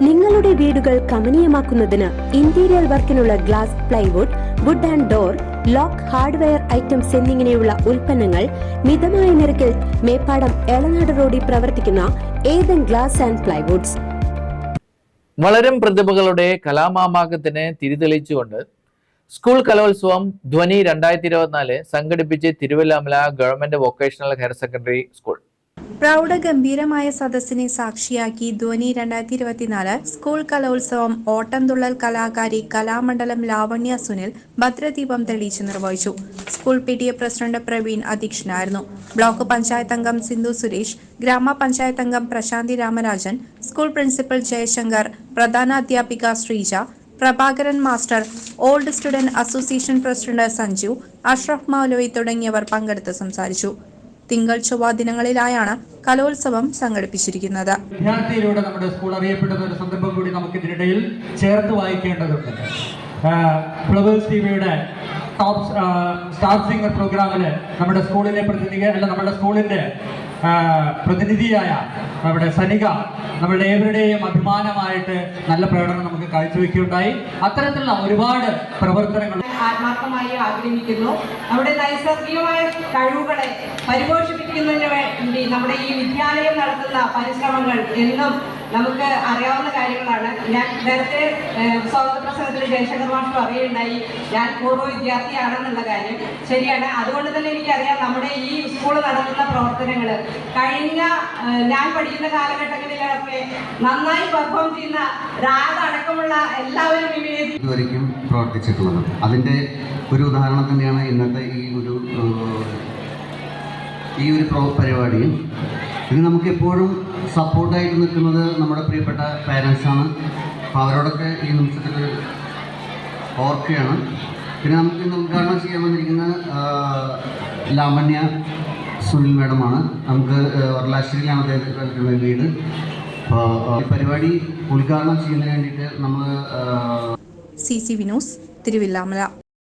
നിങ്ങളുടെ വീടുകൾ കമനീയമാക്കുന്നതിന് interior വർക്കിനുള്ള glass plywood wood and door lock hardware items എന്നിങ്ങനെയുള്ള ഉൽപ്പന്നങ്ങൾ മിതമായ നിരക്കിൽ മേപ്പാടം എളനാട് റോഡിൽ പ്രവർത്തിക്കുന്ന ഏതൻ ഗ്ലാസ് ആൻഡ് പ്ലൈവുഡ്സ് വളരും പ്രതിഭകളുടെ കലാമാമാകത്തിന് തിരിതെളിച്ചുകൊണ്ട് സ്കൂൾ കലോത്സവം ധ്വനി രണ്ടായിരത്തി ഇരുപത്തിനാല് സംഘടിപ്പിച്ച് Thiruvallamala government vocational higher secondary school. പ്രൗഢഗംഭീരമായ സദസ്സിനെ സാക്ഷിയാക്കി ധോനി രണ്ടായിരത്തി ഇരുപത്തിനാല് സ്കൂൾ കലോത്സവം ഓട്ടംതുള്ളൽ കലാകാരി കലാമണ്ഡലം ലാവണ്യ സുനിൽ ഭദ്രദീപം തെളിയിച്ച് നിർവഹിച്ചു. School P T A president Praveen അധ്യക്ഷനായിരുന്നു. ബ്ലോക്ക് പഞ്ചായത്ത് അംഗം സിന്ധു സുരേഷ് ഗ്രാമപഞ്ചായത്ത് അംഗം പ്രശാന്തി രാമരാജൻ സ്കൂൾ പ്രിൻസിപ്പൽ ജയശങ്കർ പ്രധാന അധ്യാപിക Sreeja Prabhakaran master old student association president Sanju Ashraf Moulavi തുടങ്ങിയവർ പങ്കെടുത്ത് സംസാരിച്ചു. തിങ്കൾ ചൊവ്വ ദിനങ്ങളിലായാണ് കലോത്സവം സംഘടിപ്പിച്ചിരിക്കുന്നത്. വിദ്യാർത്ഥിയിലൂടെ നമ്മുടെ സ്കൂൾ അറിയപ്പെടുന്ന ഒരു സന്ദർഭം കൂടി നമുക്ക് ഇതിനിടയിൽ ചേർത്ത് വായിക്കേണ്ടതുണ്ട്. ഫ്ലവേഴ്സ് ടി വിയുടെ ടോപ്പ് സ്റ്റാർ സിംഗർ പ്രോഗ്രാമിൽ നമ്മുടെ സ്കൂളിലെ പ്രതിനിധി അല്ല നമ്മുടെ സ്കൂളിന്റെ പ്രതിനിധിയായ നമ്മുടെ സനിക നമ്മുടെ ഏവരുടെയും അഭിമാനമായിട്ട് നല്ല പ്രകടനം നമുക്ക് കാഴ്ചവെക്കുകയുണ്ടായി. അത്തരത്തിലുള്ള ഒരുപാട് പ്രവർത്തനങ്ങൾ ആത്മാർത്ഥമായി ആഗ്രഹിക്കുന്നു. നമ്മുടെ നൈസർഗികമായ കഴിവുകളെ പരിപോഷിപ്പിക്കുന്നതിന് വേണ്ടി നമ്മുടെ ഈ വിദ്യാലയം നടത്തുന്ന പരിശ്രമങ്ങൾ എന്നും നമുക്ക് അറിയാവുന്ന കാര്യങ്ങളാണ്. ഞാൻ നേരത്തെ സ്വാതന്ത്ര്യ പ്രസംഗത്തിൽ ജയശങ്കർ മാഷ് പറയുകയുണ്ടായി ഞാൻ പൂർവ വിദ്യാർത്ഥിയാണെന്നുള്ള കാര്യം. ശരിയാണ്. അതുകൊണ്ട് തന്നെ എനിക്കറിയാം നമ്മുടെ ഈ സ്കൂൾ നടത്തുന്ന പ്രവർത്തനങ്ങൾ കഴിഞ്ഞ ഞാൻ പഠിക്കുന്ന കാലഘട്ടങ്ങളിലൊക്കെ നന്നായി പെർഫോം ചെയ്യുന്ന രാധ അടക്കമുള്ള എല്ലാവരും ഇതുവരെയ്ക്കും പ്രവർത്തിച്ചിട്ടുള്ളത്. അതിന്റെ ഒരു ഉദാഹരണം തന്നെയാണ് ഇന്നത്തെ ഈ ഒരു ഈ ഒരു പരിപാടിയും പരിപാടി. ഇത് നമുക്ക് എപ്പോഴും സപ്പോർട്ടായിട്ട് നിൽക്കുന്നത് നമ്മുടെ പ്രിയപ്പെട്ട പേരൻസാണ് അപ്പോൾ അവരോടൊക്കെ ഈ നിമിഷത്തിൽ ഓർക്കുകയാണ്. പിന്നെ നമുക്ക് ഇന്ന് ഉദ്ഘാടനം ചെയ്യാൻ വന്നിരിക്കുന്ന ലാമണ്യ സുനിൽ മാഡമാണ്. നമുക്ക് വർലാശ്ശേരിയിലാണ് അദ്ദേഹത്തിന്റെ വീട്. പരിപാടി ഉദ്ഘാടനം ചെയ്യുന്നതിന് വേണ്ടിയിട്ട് നമ്മൾ സി സി വിനോസ് തിരുവില്ലാമല.